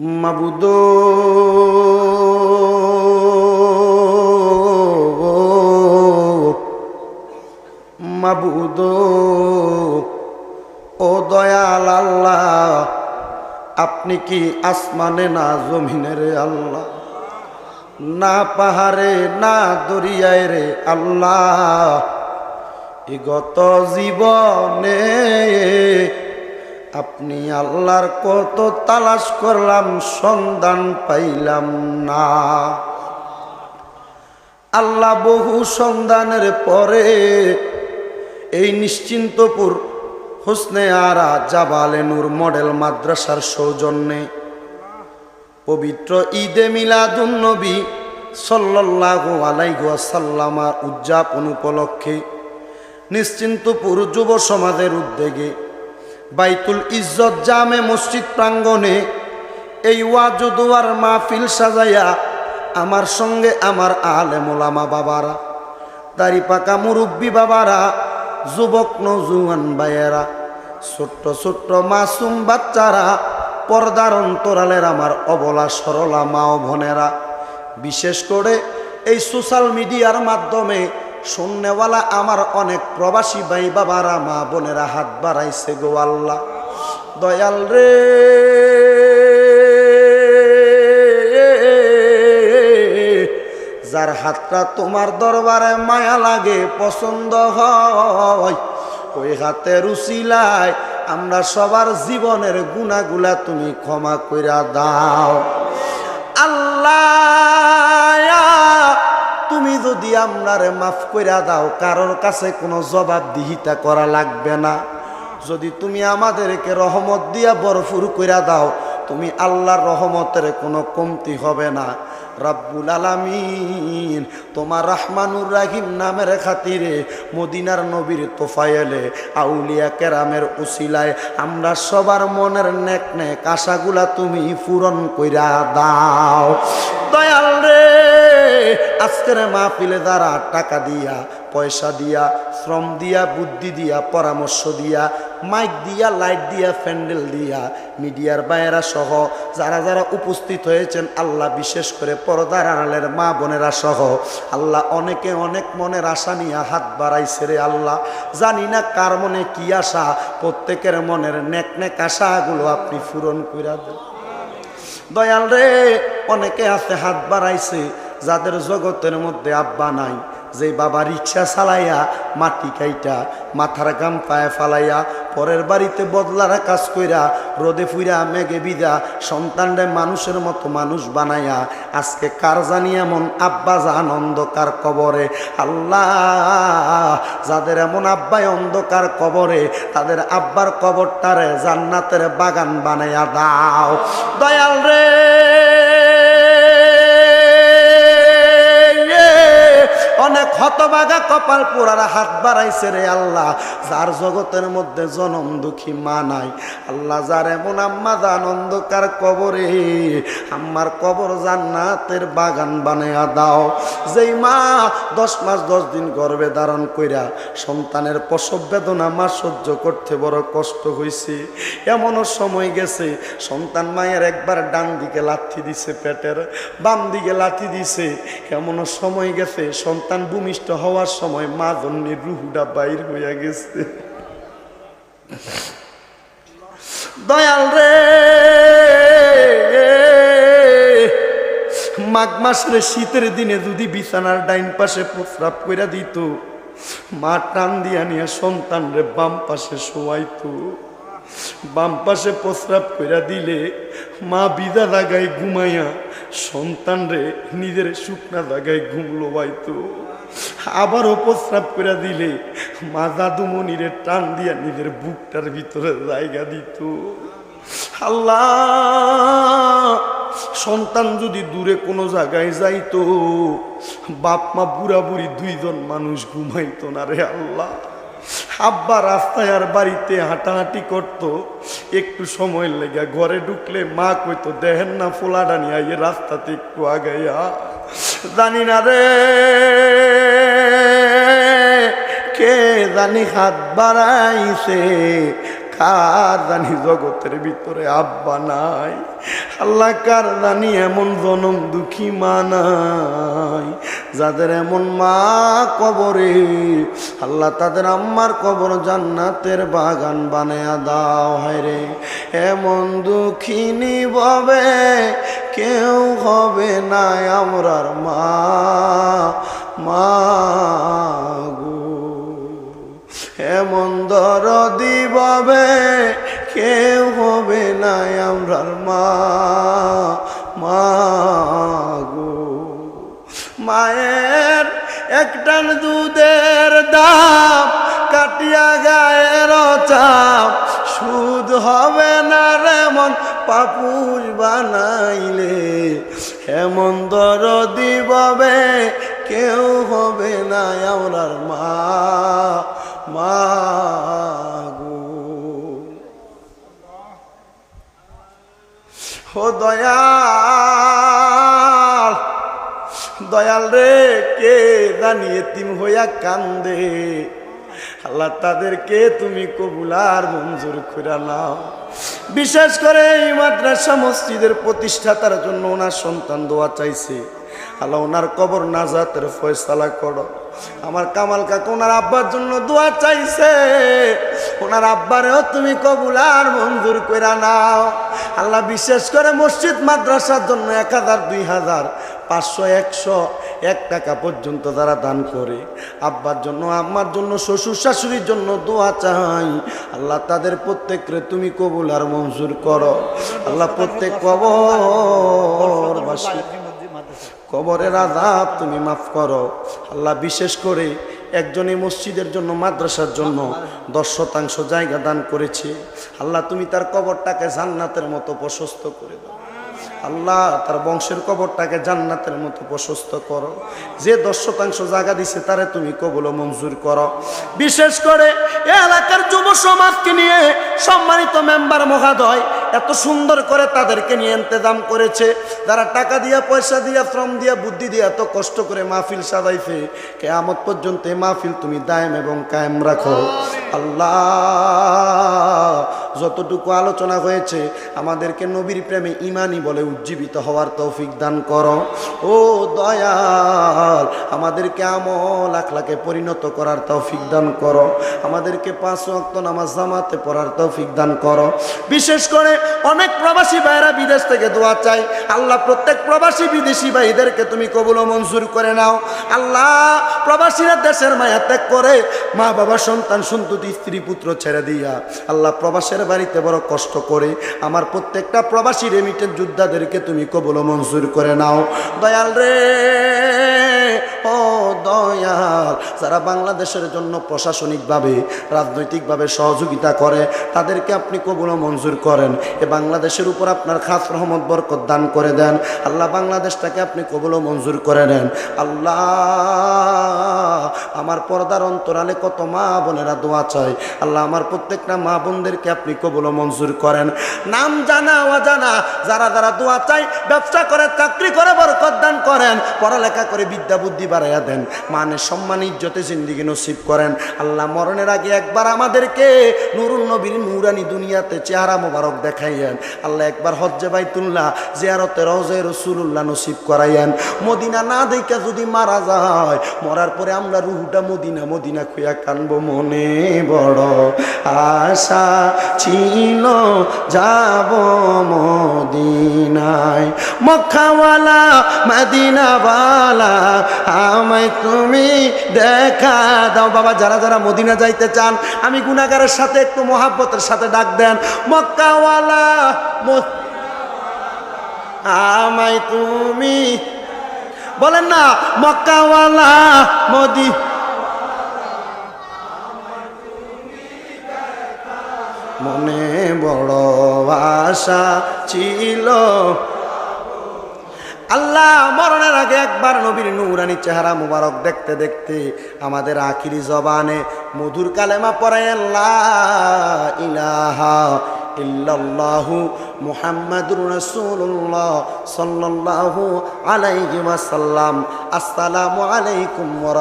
মাবুদ মাবুদ, ও দয়াল আল্লাহ, আপনি কি আসমানে না জমিনে রে আল্লাহ? না পাহাড়ে, না দরিয়ায় রে আল্লাহ। গত জীবনে আপনি আল্লাহর কত তালাশ করলাম, সন্ধান পাইলাম না। আল্লাহ বহু সন্ধানের পরে এই নিশ্চিন্তপুর হোসনে আরা জাবালে নূর মডেল মাদ্রাসার সৌজন্যে পবিত্র ঈদে মিলাদুন নবী সাল্লাল্লাহু আলাইহি ওয়াসাল্লামার উদযাপন উপলক্ষে নিশ্চিন্তপুর যুব সমাজের উদ্যোগে বাইতুল ইজ্জত জামে মসজিদ প্রাঙ্গণে এই ওয়াজুদুয়ার মাহফিল সাজাইয়া আমার সঙ্গে আমার আলে মোলামা বাবারা, দাড়ি পাকা মুরব্বী বাবারা, যুবক নজুয়ান ভাইয়েরা, ছোট্ট ছোট্ট মাসুম বাচ্চারা, পর্দার অন্তরালের আমার অবলা সরলা মা বোনেরা। বিশেষ করে এই সোশ্যাল মিডিয়ার মাধ্যমে শূন্যওয়ালা আমার অনেক প্রবাসী ভাই বাবারা, মা বোনেরা হাত বাড়াইছে গো আল্লাহ। দয়াল রে। যার হাতটা তোমার দরবারে মায়া লাগে, পছন্দ হয়, ওই হাতের উচিলায় আমরা সবার জীবনের গুণাগুলা তুমি ক্ষমা কইরা দাও। যদি আমরারে মাফ কইরা দাও, কারোর কাছে কোনো জবাবদিহিতা করা লাগবে না। যদি তুমি আমাদেরকে রহমত দিয়া বরফুর কইরা দাও, তুমি আল্লাহর রহমতের কোনো কমতি হবে না। রাব্বুল আলামিন তোমার রহমানুর রাহিম নামের খাতিরে মদিনার নবীর তোফায়েলে আউলিয়া কেরামের উসিলায় আমরা সবার মনের নেক নেক আশাগুলা তুমি পূরণ কইরা দাও। দয়াল রে! আজকের মাহফিলে দ্বারা টাকা দিয়া, পয়সা দিয়া, শ্রম দিয়া, বুদ্ধি দিয়া, পরামর্শ দিয়া, মাইক দিয়া, লাইট দিয়া প্যান্ডেল দিয়া, মিডিয়ার বাইরা সহ যারা যারা উপস্থিত হয়েছেন, আল্লাহ বিশেষ করে পর্দার আড়ালের মা বোনেরা সহ, আল্লাহ অনেকে অনেক মনের আশা নিয়ে হাত বাড়াইছে রে আল্লাহ। জানি না কার মনে কি আশা, প্রত্যেকের মনের নেক নেক আশাগুলো আপনি পূরণ করে দেন। দয়াল রে, অনেকে আছে হাত বাড়াইছে যাদের জগতের মধ্যে আব্বা নাই যে বাবা রিক্সা চালাইয়া মাটি কাইটা মাথার গাম পায়ে ফালাইয়া, পরের বাড়িতে বদলারা কাজ কইরা, রোদে ফুইরা, মেঘে বিদা সন্তানরে মানুষের মতো মানুষ বানাইয়া, আজকে কার জানি এমন আব্বা জান অন্ধকার কবরে? আল্লাহ, যাদের এমন আব্বাই অন্ধকার কবরে, তাদের আব্বার কবরটারে জান্নাতের বাগান বানাইয়া দাও। দয়াল রে! হতবাগা কপাল পোড়ারা হাত বাড়াইছে রে আল্লাহ। যার জগতের মধ্যে জনম দুঃখী মা নাই। আল্লাহ যার এমন আম্মা জান অন্ধকার কবরে, আম্মার কবর জান্নাতের বাগান বানাইয়া দাও। যেই মা দশ মাস দশ দিন গর্ভে ধারণ কইরা সন্তানের প্রসব বেদনা মা সহ্য করতে বড় কষ্ট হয়েছে এমনও সময় গেছে, সন্তান মায়ের একবার ডান দিকে লাথি দিছে পেটের, বাম দিকে লাথি দিছে। এমনও সময় গেছে, সন্তান ভূমিষ্ঠ হওয়ার সময় মা জন্যের রুহুটা বাইর হইয়া গেছে। দয়াল রে! মাঘ মাসের শীতের দিনে যদি বিছানার ডাইন পাশে প্রস্রাব কইরা দিত, মা টান দিয়া নিয়ে সন্তান রে বাম পাশে শোয়াইতো। বাম পাশে প্রস্রাব কইরা দিলে মা বিদা দাগায় ঘুমাইয়া সন্তান রে নিজের শুকনা জায়গায় ঘুম লোবাইতো আবারও প্রস্রাব করে দিলে মা দাদুমণিরে টান দিয়া নিজের বুকটার ভিতরে জায়গা দিত। আল্লাহ, সন্তান যদি দূরে কোনো জায়গায় যাইতো বাপ মা বুড়া বুড়ি দুইজন মানুষ ঘুমাইতো না রে আল্লাহ। আব্বা রাস্তায় আর বাড়িতে হাঁটাহাঁটি করত, একটু সময় লেগে ঘরে ঢুকলে মা কইতো, দেখেন না ফোলাডা নিয়ে এই রাস্তাতে একটু আগাইয়া। জানি না রে, কে জানি হাত বাড়াইছে কার জানি জগতের ভিতরে আব্বা নাই? আল্লাহ কার জানি এমন জনম দুঃখী মা নাই? যাদের এমন মা কবরে, আল্লাহ তাদের আম্মার কবর জান্নাতের বাগান বানায়া দাও, হায় রে। এমন দুঃখিনী ববে কেউ হবে না আমরার মা মা এমন দরদি বাবে কেউ হবে না আমরার মা মা গো। মায়ের একটান দুধের দাম, কাটিয়া গায়ের চাপ। সুদ হবে না রেমন পাপুর বানাইলে। এমন দরদি বাবে কেউ হবে না আমরার মা। দয়াল। দয়াল রে, কে জানিয়ে তিম হইয়া কান্দে। আল্লাহ তাদেরকে তুমি কবুলার মঞ্জুর খুঁড়া নাও। বিশেষ করে এই মাদ্রাসা মসজিদের প্রতিষ্ঠাতার জন্য ওনার সন্তান দোয়া চাইছে। আল্লাহ ওনার কবর নাজাতের ফয়সালা করো। আমার কামাল কাকা ওনার আব্বার জন্য দোয়া চাইছে। ওনার আব্বারেও তুমি কবুলার মঞ্জুর করে নাও। আল্লাহ বিশেষ করে মসজিদ মাদ্রাসার জন্য এক হাজার, দুই হাজার, পাঁচশো, একশো, এক টাকা পর্যন্ত তারা দান করে। আব্বার জন্য, আম্মার জন্য, শ্বশুর শাশুড়ির জন্য দোয়া চাই। আল্লাহ তাদের প্রত্যেকরে তুমি কবুল আর মঞ্জুর করো। আল্লাহ প্রত্যেক কবরবাসী কবরের আজাব তুমি মাফ করো। আল্লাহ বিশেষ করে একজনই মসজিদের জন্য, মাদ্রাসার জন্য দশ শতাংশ জায়গা দান করেছে। আল্লাহ তুমি তার কবরটাকে জান্নাতের মতো প্রশস্ত করে দাও। আল্লাহ তার বংশের কবরটাকে জান্নাতের মতো প্রশস্ত করো। যে দশ শতাংশ জায়গা দিছে, তারে তুমি কবল মঞ্জুর করো। বিশেষ করে এলাকার যুব সমাজকে নিয়ে সম্মানিত মেম্বার মহাদয় এত সুন্দর করে তাদেরকে নিয়ে ইন্তজাম করেছে। যারা টাকা দিয়া, পয়সা দিয়া, শ্রম দিয়া, বুদ্ধি দিয়া এত কষ্ট করে মাহফিল সাজাইছে, কেয়ামত পর্যন্ত এই মাহফিল তুমি দায়েম এবং কায়েম রাখো। আল্লাহ যতটুকু আলোচনা হয়েছে, আমাদেরকে নবীর প্রেমে ইমানি বলে উজ্জীবিত হওয়ার তৌফিক দান করো। ও দয়াল, আমাদেরকে আমল আখলাকে পরিণত করার তৌফিক দান করো। আমাদেরকে পাঁচ ওয়াক্ত নামাজ জামাতে পড়ার তৌফিক দান করো। বিশেষ করে অনেক প্রবাসী ভাইরা বিদেশ থেকে দোয়া চাই আল্লাহ, প্রত্যেক প্রবাসী বিদেশি ভাইদেরকে তুমি কবুল মঞ্জুর করে নাও। আল্লাহ, প্রবাসীরা দেশের মায়া ত্যাগ করে মা বাবা সন্তান, সন্ততি, স্ত্রী, পুত্র ছেড়ে দিয়া আল্লাহ, প্রবাসের বাড়িতে বড় কষ্ট করে আমার প্রত্যেকটা প্রবাসী রেমিটেড যোদ্ধাদেরকে তুমি কবুল মঞ্জুর করে নাও। দয়াল রে, ও দয়াল, যারা বাংলাদেশের জন্য প্রশাসনিকভাবে, রাজনৈতিকভাবে সহযোগিতা করে, তাদেরকে আপনি কবুল মঞ্জুর করেন। এ বাংলাদেশের উপর আপনার খাস রহমত, বরকত দান করে দেন। আল্লাহ বাংলাদেশটাকে আপনি কবুল মঞ্জুর করে নেন। আল্লাহ, আমার পর্দার অন্তরালে কত মা বোনেরা দোয়া চায়। আল্লাহ, আমার প্রত্যেকটা মা বোনদেরকে আপনি কবুল ও মঞ্জুর করেন। নাম জানা, অজানা, যারা যারা দোয়া চাই ব্যবসা করে, চাকরি করে, বরকত দান করেন, পড়ালেখা করে, বিদ্যা বুদ্ধি বাড়াইয়া দেন মানে সম্মান, ইজ্জতে জিন্দিগি নসিব করেন। আল্লাহ মরণের আগে একবার আমাদেরকে নুরুল নবীর নুরানি দুনিয়াতে চেহারা মোবারক দেখাইয়েন। আল্লাহ একবার হজ্জে বাইতুল্লাহ জিয়ারতে রওজে রসুল্লাহ নসিব করাইয়েন। মদিনা না দেখা যদি মারা যায়, মরার পরে আমরা রুহুটা মদিনা মদিনা খুঁয়া কানবো মনে বড় আশা। ছিল, যাব মদিনায়। মক্কাওয়ালা, মদিনাওয়ালা, আমায় তুমি দেখা দাও। বাবা, যারা যারা মদিনা যাইতে চান, আমি গুনাগারের সাথে একটু মহাব্বতের সাথে ডাক দেন। মক্কাওয়ালা আমায় তুমি বলেন না, মক্কাওয়ালা, মোদি বড় ছিল। আল্লাহ মরণের আগে একবার নবীর নুরানি চেহারা মুবারক দেখতে দেখতে আমাদের আখিরি জবানে মধুর কালেমা পড়ায় আল্লাহ ইলাহা ইল্লাল্লাহু মুহাম্মাদুর রাসূলুল্লাহ সাল্লাল্লাহু আলাইকুম ওয়া